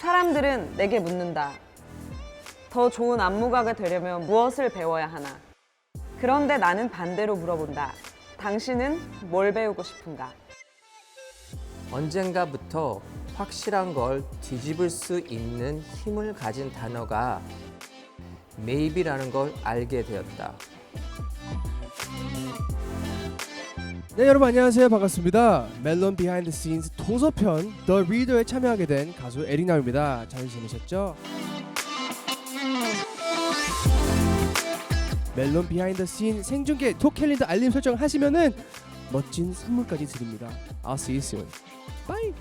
사람들은 내게 묻는다. 더 좋은 안무가가 되려면 무엇을 배워야 하나? 그런데 나는 반대로 물어본다. 당신은 뭘 배우고 싶은가? 언젠가부터 확실한 걸 뒤집을 수 있는 힘을 가진 단어가 maybe라는 걸 알게 되었다. 네 여러분 안녕하세요. 반갑습니다. 멜론 비하인드 씬스 도서편 더 리더에 참여하게 된 가수 에릭나입니다. 잘 지내셨죠? 멜론 비하인드 씬 생중계 톡 캘린더 알림 설정 하시면은 멋진 선물까지 드립니다. I'll see you soon. Bye